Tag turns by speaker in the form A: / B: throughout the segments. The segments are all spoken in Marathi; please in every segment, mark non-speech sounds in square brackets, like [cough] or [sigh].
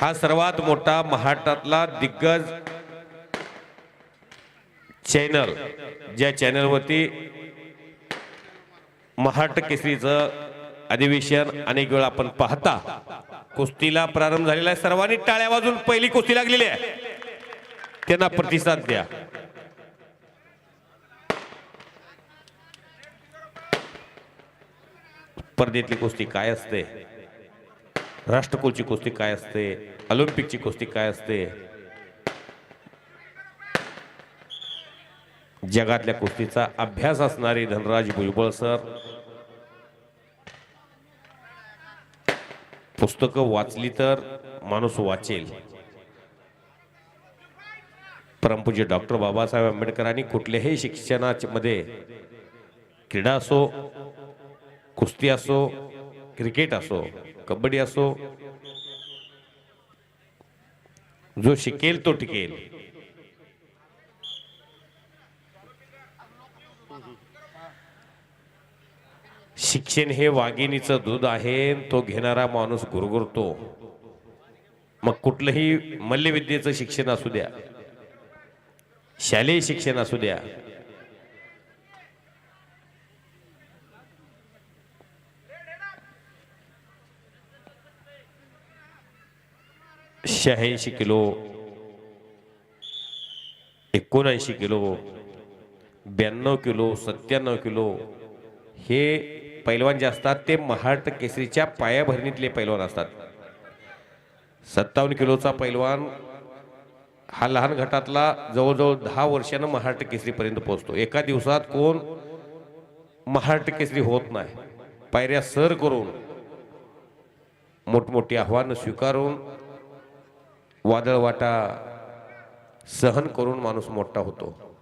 A: हा सर्वात मोठा महाराष्ट्रातला दिग्गज चॅनल ज्या चॅनलवरती महाराष्ट्र केसरीचं अधिवेशन अनेक वेळा आपण पाहता. कुस्तीला प्रारंभ झालेला आहे. सर्वांनी टाळ्या वाजून पहिली कुस्ती लागलेली आहे. त्यांना प्रतिसाद द्या. स्पर्धेतली कुस्ती काय असते? राष्ट्रकुलची कुस्ती काय असते? ऑलिम्पिकची कुस्ती काय असते? जगातल्या कुस्तीचा अभ्यास असणारे धनराज भुजबळ सर. पुस्तकं वाचली तर माणूस वाचेल. परमपूज्य डॉक्टर बाबासाहेब आंबेडकरांनी कुठल्याही शिक्षणामध्ये क्रीडा असो कुस्ती असो क्रिकेट असो कबड्डी असो जो शिकेल तो टिकेल. शिक्षण हे वाघिणीचं दूध आहे तो घेणारा माणूस गुरगुरतो. मग कुठलंही मल्लविद्येचं शिक्षण असू द्या शालेय शिक्षण असू द्या शहाऐंशी किलो एकोणऐंशी किलो ब्याण्णव किलो सत्त्याण्णव किलो हे पैलवान जे असतात ते महाराष्ट्र केसरीच्या पायाभरणीतले पैलवान असतात. सत्तावन्न किलोचा पैलवान हा लहान गटातला जवळजवळ दहा वर्षानं महाराष्ट्र केसरीपर्यंत पोहोचतो. एका दिवसात कोण महाराष्ट्र केसरी होत नाही पायऱ्या सर करून मोठमोठी आव्हानं स्वीकारून वादळवाटा सहन करून माणूस मोठा होतो.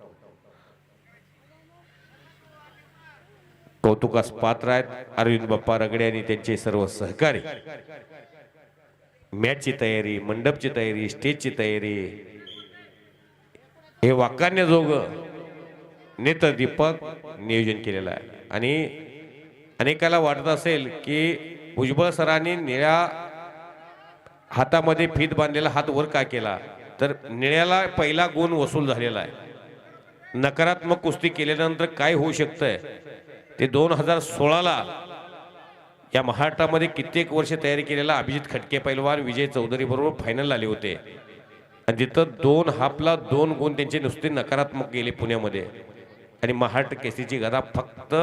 A: कौतुकास पात्र आहेत. अरविंद बाप्पा रगडे आणि त्यांचे सर्व सहकारी. मॅचची तयारी मंडपची तयारी स्टेजची तयारी. हे वाकान्यजोग नेत्र दीपक नियोजन केलेलं आहे. आणि अनेकाला वाटत असेल की भुजबळ सरांनी निळ्या हातामध्ये फीत बांधलेला हात वर का केला? तर निळ्याला पहिला गुण वसूल झालेला आहे. नकारात्मक कुस्ती केल्यानंतर काय होऊ शकतंय? ते दोन हजार सोळाला या महाराष्ट्रामध्ये कित्येक वर्ष तयारी केलेला अभिजित खटके पैलवान विजय चौधरी बरोबर फायनल आले होते. आणि तिथं दोन हापला दोन गुण त्यांचे नुसते नकारात्मक गेले पुण्यामध्ये. आणि महाराष्ट्र केसीची गदा फक्त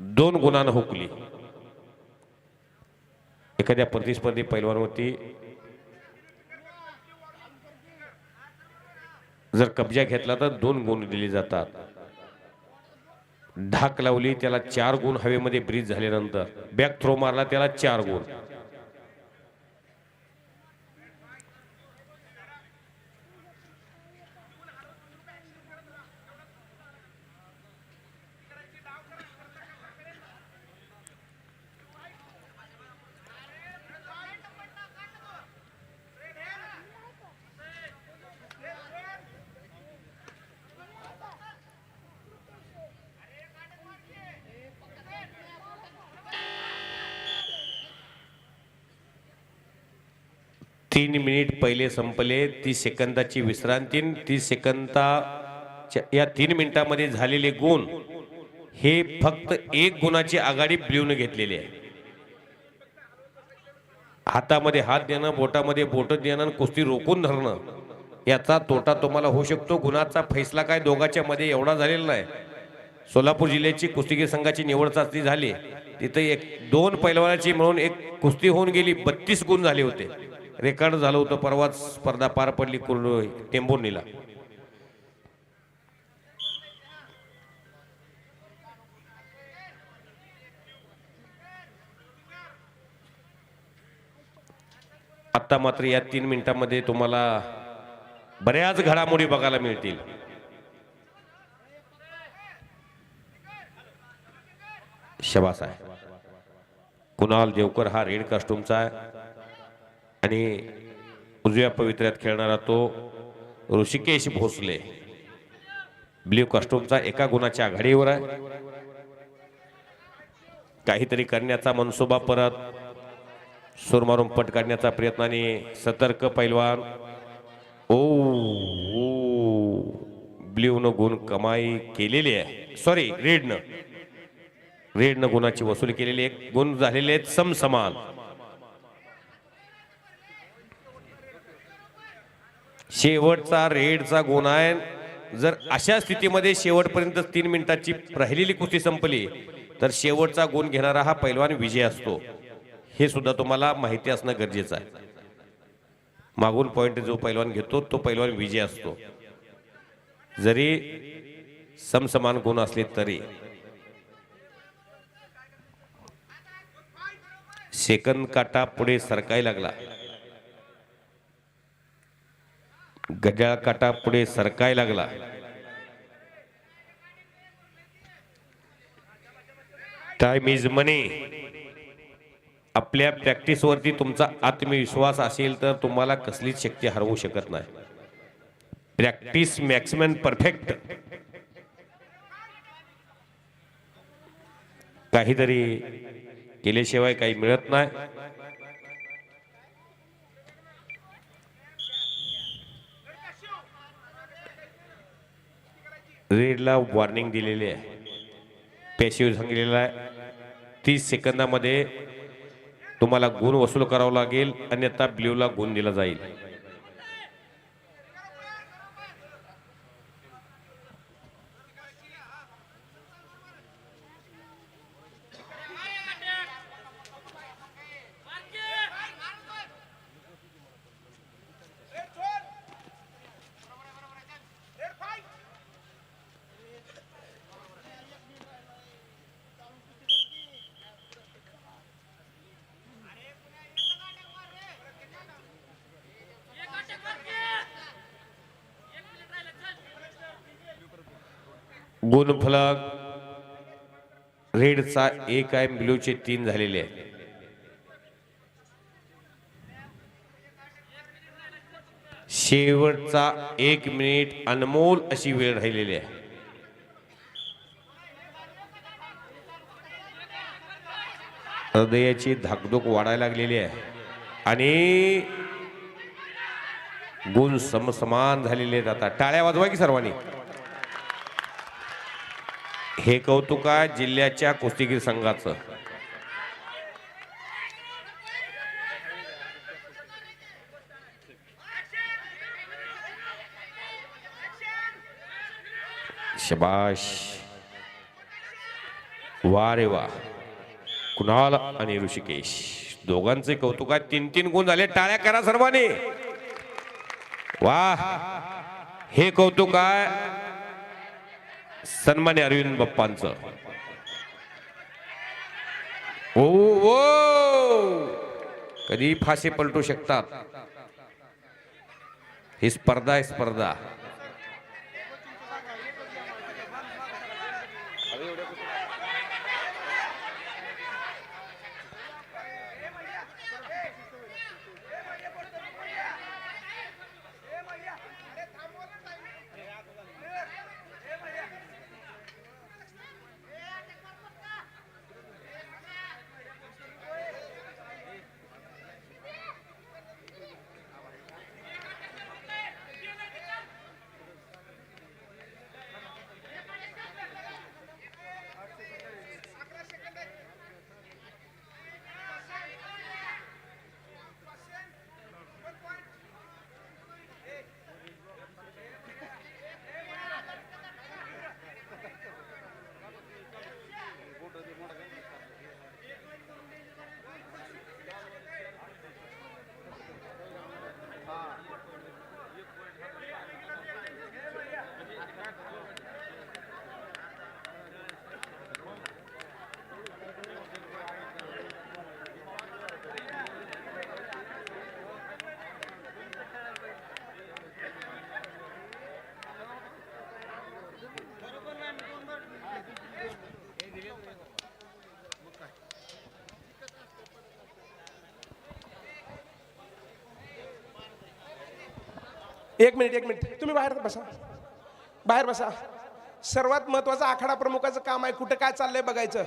A: दोन गुणानं हुकली. एखाद्या प्रतिस्पर्धी पैलवानवरती जर कब्जा घेतला तर दोन गुण दिले जातात. ढाक लावली त्याला चार गुण हवेमध्ये ब्रीज झाल्यानंतर. बॅक थ्रो मारला त्याला चार गुण. तीन मिनिट पहिले संपले तीस सेकंदाची विश्रांती तीस सेकंदा या तीन मिनिटामध्ये झालेले गुण हे फक्त एक गुणाची आघाडी ब्ल्यूने घेतलेली आहे. हातामध्ये हात देणं बोटामध्ये बोट देणं आणि कुस्ती रोखून धरणं याचा तोटा तुम्हाला होऊ शकतो. गुणाचा फैसला काय दोघांच्या मध्ये एवढा झालेला नाही. सोलापूर जिल्ह्याची कुस्तीगीर संघाची निवड चाचणी झाली. तिथे एक दोन पैलवानाची मिळून एक कुस्ती होऊन गेली बत्तीस गुण झाले होते. रेकॉर्ड झालं होतं परवाच स्पर्धा पार पडली कुर्डू टेंभुर्णीला. आता मात्र या तीन मिनिटांमध्ये तुम्हाला बऱ्याच घडामोडी बघायला मिळतील. शबास आहे कुणाल देवकर हा रेड कॉस्ट्युमचा आहे? आणि उजव्या पवित्र्यात खेळणारा तो ऋषिकेश भोसले. ब्ल्यू कॉस्ट्यूमचा एका गुणाच्या आघाडीवर आहे. काहीतरी करण्याचा मनसुबा परत सूर मारून पट काढण्याचा प्रयत्न आणि सतर्क पैलवान. ओ ब्ल्यू ब्ल्यूनं गुण कमाई केलेली आहे. सॉरी रेडनं रेडनं गुणाची वसूल केलेली आहे. गुण झालेले आहेत समसमान. शेवटचा रेडचा गुण आहे. जर अशा स्थितीमध्ये शेवटपर्यंत तीन मिनिटाची राहिलेली कुस्ती संपली तर शेवटचा गुण घेणारा हा पैलवान विजय असतो. हे सुद्धा तुम्हाला माहिती असणं गरजेचं आहे. मागून पॉइंट जो पैलवान घेतो तो पैलवान विजय असतो. जरी समसमान गुण असले तरी. सेकंद काटा पुढे सरकायला लागला. गजाळ काटा पुढे सरकाय लागला. टाइम इज मनी आपल्या प्रॅक्टिसवरती तुमचा आत्मविश्वास असेल तर तुम्हाला कसलीच शक्ती हरवू शकत नाही. प्रॅक्टिस मॅक्सिमम परफेक्ट काहीतरी केल्याशिवाय काही मिळत नाही. रेडला वॉर्निंग दिलेली आहे. पेशिव सांगितलेला आहे. तीस सेकंदामध्ये तुम्हाला गुण वसूल करावा लागेल अन्यथा ब्ल्यूला गुण दिला जाईल गुणफलक चा एक आहे ब्लूचे तीन झालेले आहे शेवटचा एक मिनिट अनमोल अशी वेळ राहिलेली आहे. हृदयाची धाकधूक वाढायला लागलेली आहे. आणि गुण समसमान झालेले आहेत आता. टाळ्या वाजवा की सर्वांनी? हे कौतुक आहे जिल्ह्याच्या कुस्तीगीर संघाचं. शबाश. वा रे वा. कुणाल आणि ऋषिकेश. दोघांचे कौतुकात तीन तीन गुण झाले. टाळ्या करा सर्वांनी. वा. हे कौतुक आहे. सन्मान्य अरविंद बाप्पांचं. ओ ओ कधी फासे पलटू शकतात. ही स्पर्धा आहे स्पर्धा.
B: एक मिनिट एक मिनिट. तुम्ही बाहेर बसा. बाहेर बसा. सर्वात महत्वाचं आखाडा प्रमुखाचं काम आहे कुठं काय चाललंय बघायचं.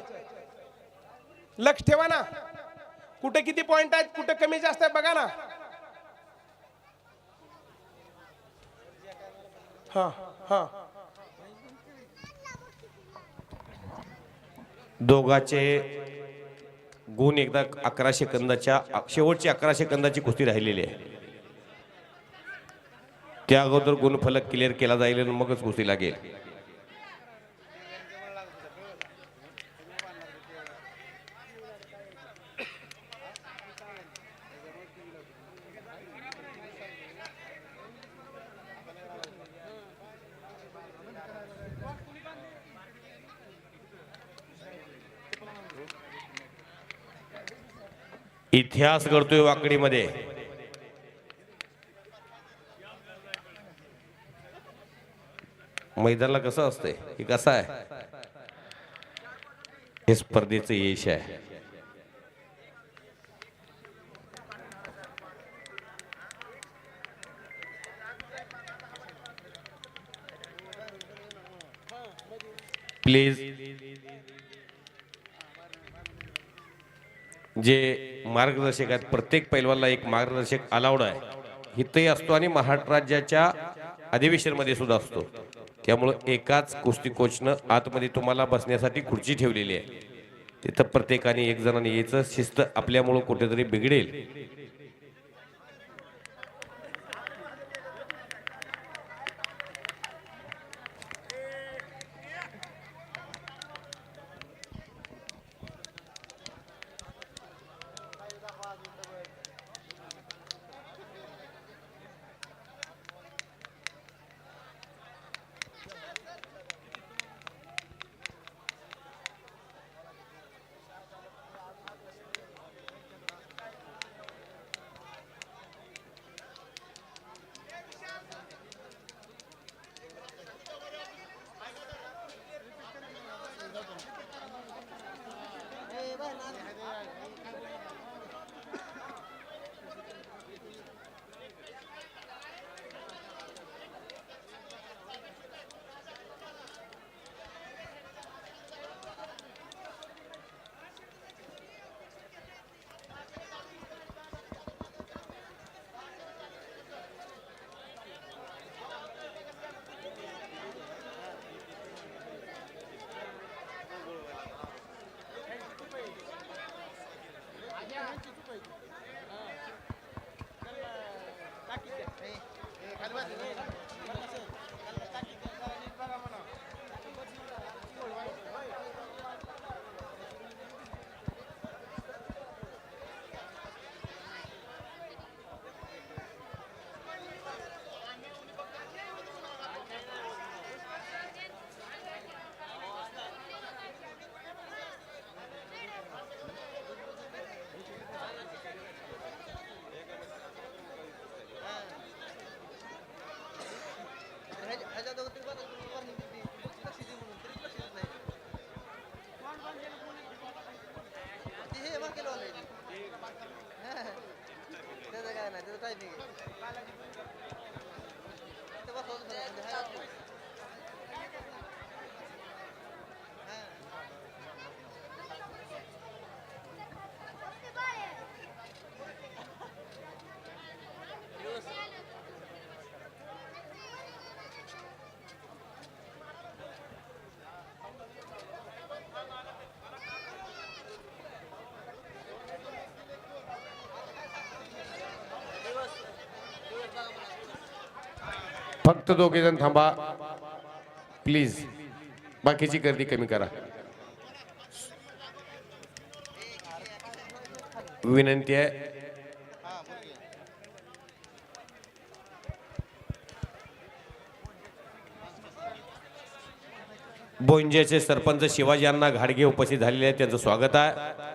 B: लक्ष ठेवा ना. कुठे किती पॉइंट आहेत कुठे कमी जास्त आहे बघा ना. हा हा.
A: दोघाचे गुण एकदा अकरा सेकंदाच्या शेवटची अकरा सेकंदाची कुस्ती राहिलेली आहे. त्या अगोदर गुणफलक क्लिअर केला जाईल आणि मगच कुस्ती लागेल. इतिहास घडतोय वाकडीमध्ये मैदानाला कसं असतंय? हे कसं आहे? हे स्पर्धेचं यश आहे. प्लीज जे मार्गदर्शक आहेत प्रत्येक पैलवानला एक मार्गदर्शक अलाउड आहे. इथंही असतो आणि महाराष्ट्र राज्याच्या अधिवेशनमध्ये सुद्धा असतो. त्यामुळं एकाच कुस्ती कोचनं आतमध्ये तुम्हाला बसण्यासाठी खुर्ची ठेवलेली आहे. तिथं प्रत्येकाने एक जणांनी यायचं शिस्त आपल्यामुळं कुठेतरी बिघडेल.
C: त्याचं बालाजी बालाजी तो बस हो जाए
A: फक्त दोघे जण थांबा. प्लीज बाकीची गर्दी कमी करा. विनंती आहे. बोंजेचे सरपंच शिवाजी यांना घाडगे उपस्थित झालेले आहेत. त्यांचं स्वागत आहे.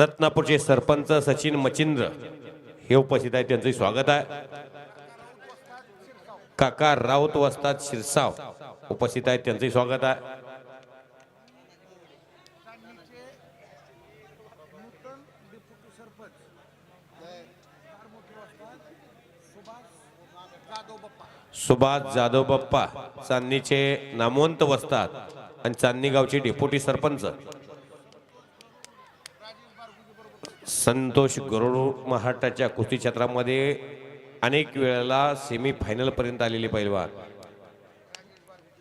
A: रत्नापूरचे सरपंच सचिन मचिंद्र हे उपस्थित आहेत. त्यांचंही स्वागत आहे. काका राऊत वस्ताद शिरसाव उपस्थित आहेत. त्यांचंही स्वागत आहे. सुभाष जाधव बाप्पा चांदणीचे नामवंत वस्तात आणि चांदणी गावचे डेप्युटी सरपंच. संतोष गरुड महाटाच्या कुस्ती क्षेत्रामध्ये अनेक वेळेला सेमी फायनल पर्यंत आलेले पैलवान.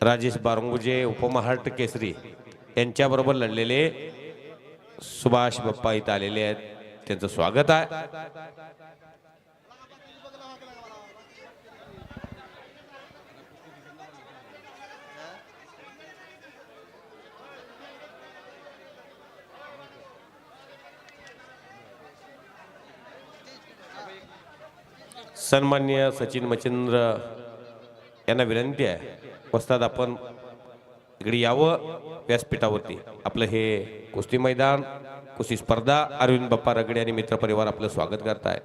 A: राजेश बारंगुजे उपमहाराष्ट्र केसरी यांच्याबरोबर लढलेले सुभाष बाप्पा इथं आलेले आहेत. त्यांचं स्वागत आहे. सन्मान्य सचिन मच्छिंद्र यांना विनंती आहे वस्ताद आपण इकडे यावं व्यासपीठावरती. आपलं हे कुस्ती मैदान कुस्ती स्पर्धा अरविंद बाप्पा रगडे आणि मित्रपरिवार आपलं स्वागत करताय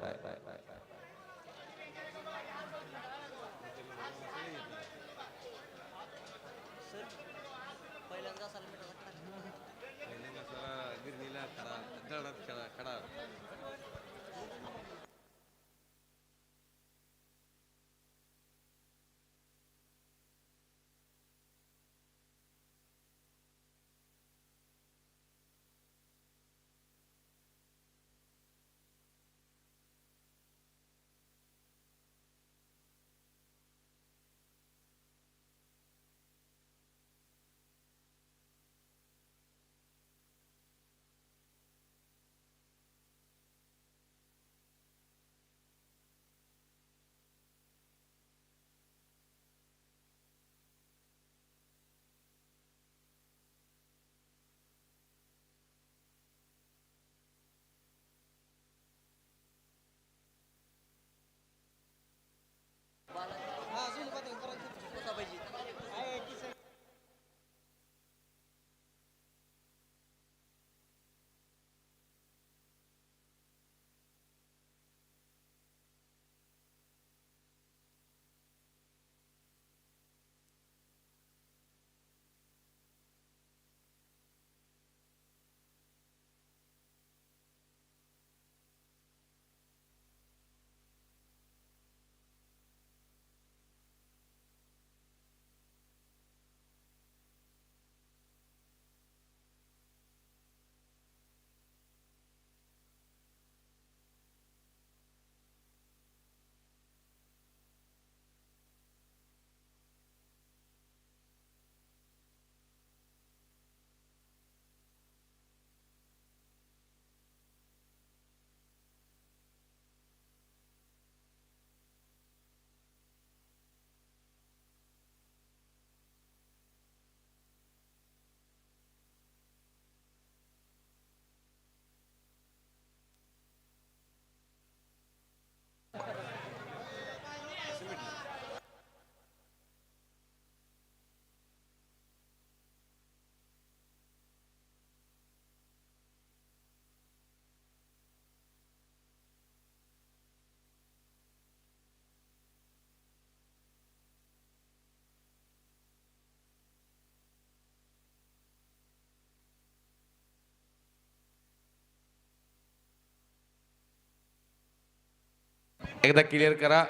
A: एकदा क्लिअर करा.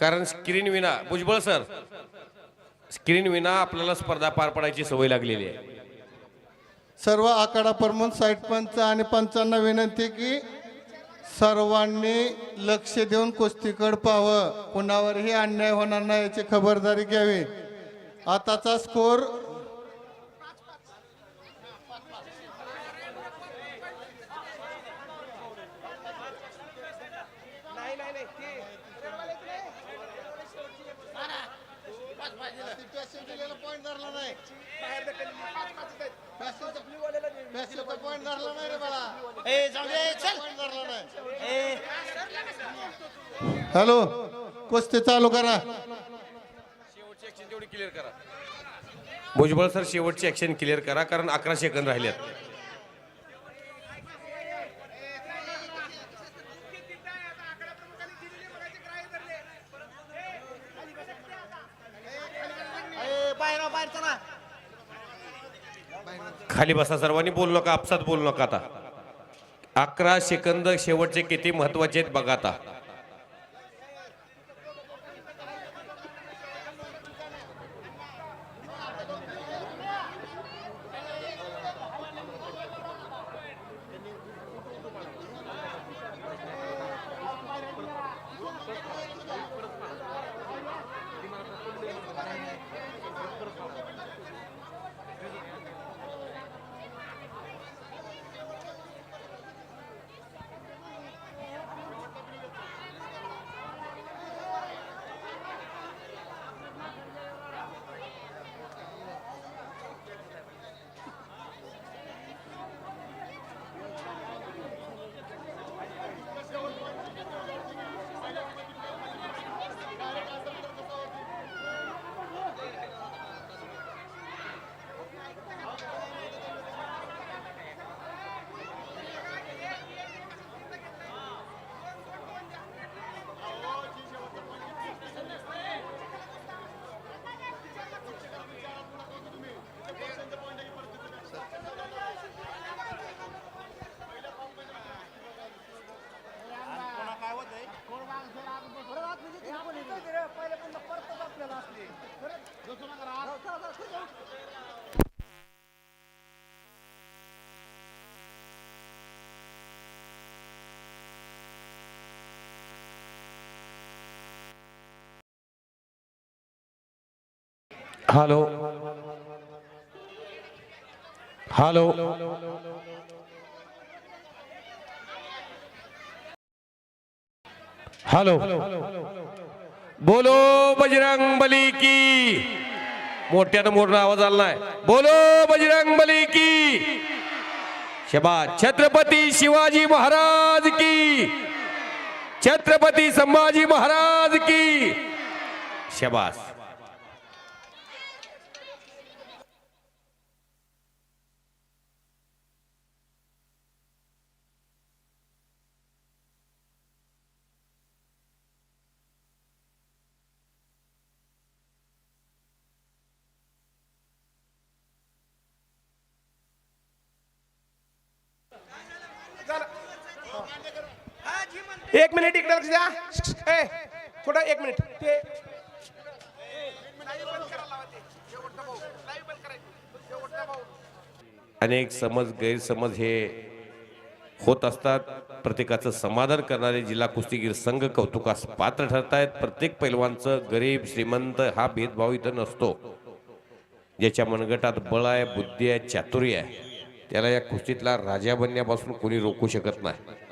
A: कारण स्क्रीन विना भुजबळ सर स्क्रीन विना आपल्याला स्पर्धा पार पडायची सवय लागलेली आहे.
D: सर्व आखाडा प्रमुख साईट पंच आणि पंचांना विनंती की सर्वांनी लक्ष देऊन कुस्तीकड पाहावं. कुणावरही अन्याय होणार नाही याची खबरदारी घ्यावी. आताचा स्कोर
B: नाही नाही नाही ते रेडवालेच नाही. बाहेर ढकलली. पाच पाचच आहेत. ब्ल्यूवाल्याला दे.
D: हॅलो कुस्ती चालू करा.
A: शेवटची ऍक्शन तेवढी क्लिअर करा. भुजबळ सर शेवटची ऍक्शन क्लिअर करा कारण अकरा सेकंद राहिलेत
C: बाहेर बाहेर चला
A: खाली बसा सर्वांनी बोलू नका आपसात बोलू नका आता. अकरा सेकंद शेवटचे किती महत्त्वाचे आहेत बघा आता. हॅलो हॅलो हॅलो बोलो बजरंग बली की. मोठ्यानं मोठा आवाज आला नाही बोलो बजरंग बली की. शबा छत्रपती शिवाजी महाराज की. छत्रपती संभाजी महाराज की. शबास
B: एक मिनिट इकडे लक्ष द्या. ए, थोडं एक मिनिट. ते
A: अनेक समज गैरसमज हे होत असतात. प्रत्येकाचं समाधान करणारे जिल्हा कुस्तीगीर संघ कौतुकास पात्र ठरत आहेत प्रत्येक पैलवानचं गरीब श्रीमंत हा भेदभाव इथं नसतो. ज्याच्या मनगटात बळ आहे बुद्धी आहे चातुर्य आहे. त्याला या कुस्तीतला राजा बनण्यापासून कोणी रोखू शकत नाही.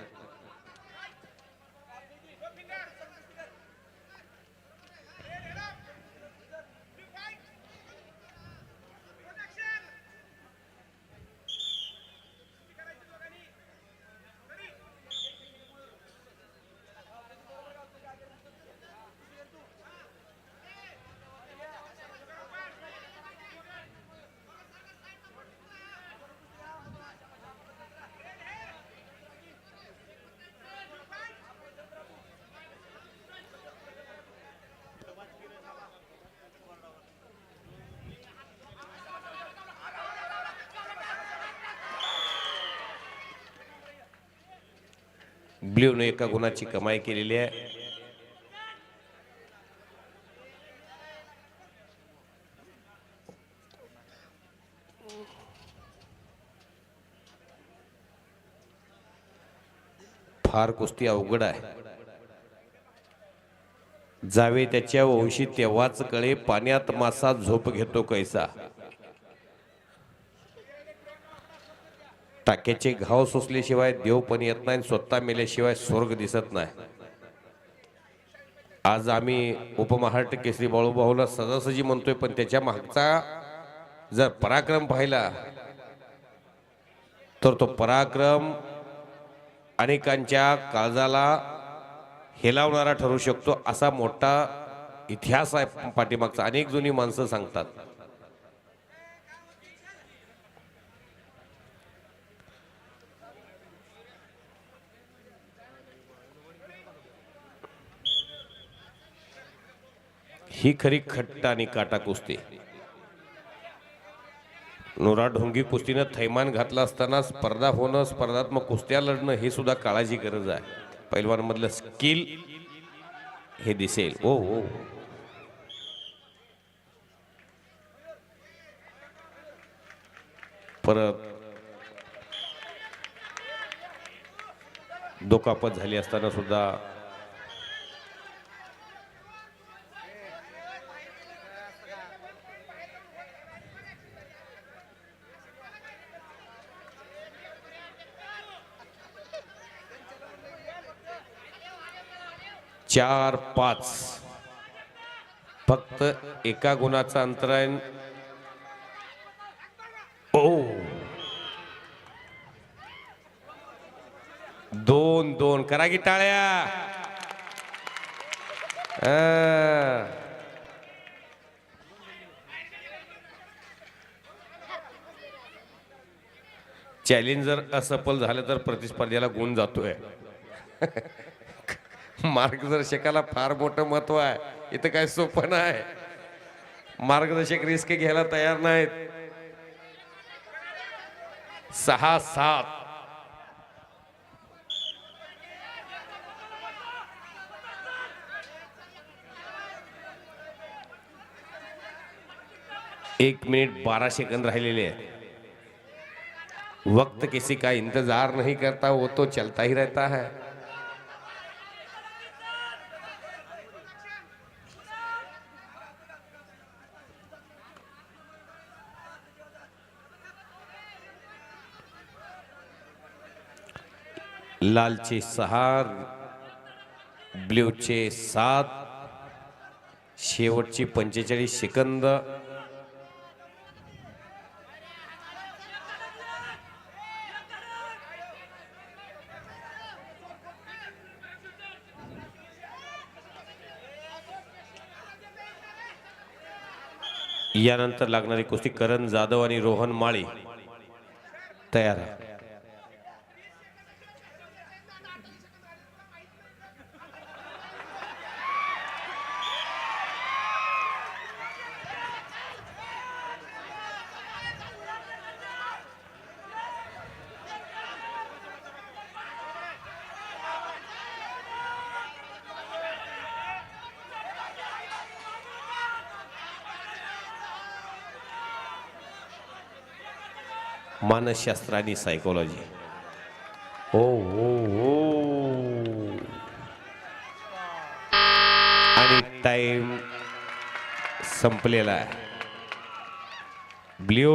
A: ब्ल्यूने एका गुणाची कमाई केलेली आहे. फार कुस्ती अवघड आहे. जावे त्याच्या वंशी तेव्हाच कळे पाण्यात मासा झोप घेतो कैसा. टाक्याचे घाव सोसल्याशिवाय देव पण येत नाही आणि स्वतः मेल्याशिवाय स्वर्ग दिसत नाही. आज आम्ही उपमहाराष्ट्र केसरी बाळूभाऊला सहजासहजी म्हणतोय पण त्याच्या मागचा जर पराक्रम पाहिला तर तो पराक्रम अनेकांच्या काळजाला हेलावणारा ठरू शकतो असा मोठा इतिहास आहे पाठीमागचा. अनेक जुनी माणसं सांगतात. ही खरी खट्ट आणि काटा कुस्ती. नुरा ढोंगी कुस्तीनं थैमान घातला असताना स्पर्धा होणं स्पर्धात्मक कुस्त्या लढणं हे सुद्धा काळाची गरज आहे. पैलवानमधलं स्किल हे दिसेल. ओ हो. परत दुखापत झाली असताना सुद्धा चार पाच. फक्त एका गुणाचा अंतर आहे. ओ. दोन दोन. करा की टाळ्या चॅलेंज चॅलेंजर असफल झालं तर प्रतिस्पर्ध्याला गुण जातोय. [laughs] मार्गदर्शकाला फार मोठं महत्त्व आहे. इथं काय सोपं नाही. मार्गदर्शक रिस्क घ्यायला तयार नाहीत. सहा सात. एक मिनिट बारा सेकंद राहिलेले आहेत. वक्त किसी का इंतजार नहीं करता वो तो चलता ही रहता है. लालचे सहा ब्ल्यूचे सात शेवटची पंचेचाळीस सेकंद. यानंतर लागणारी कुस्ती करण जाधव आणि रोहन माळी तयार मानसशास्त्र आणि सायकोलॉजी ओ ओ ओ आणि टाइम संपलेला आहे. ब्ल्यू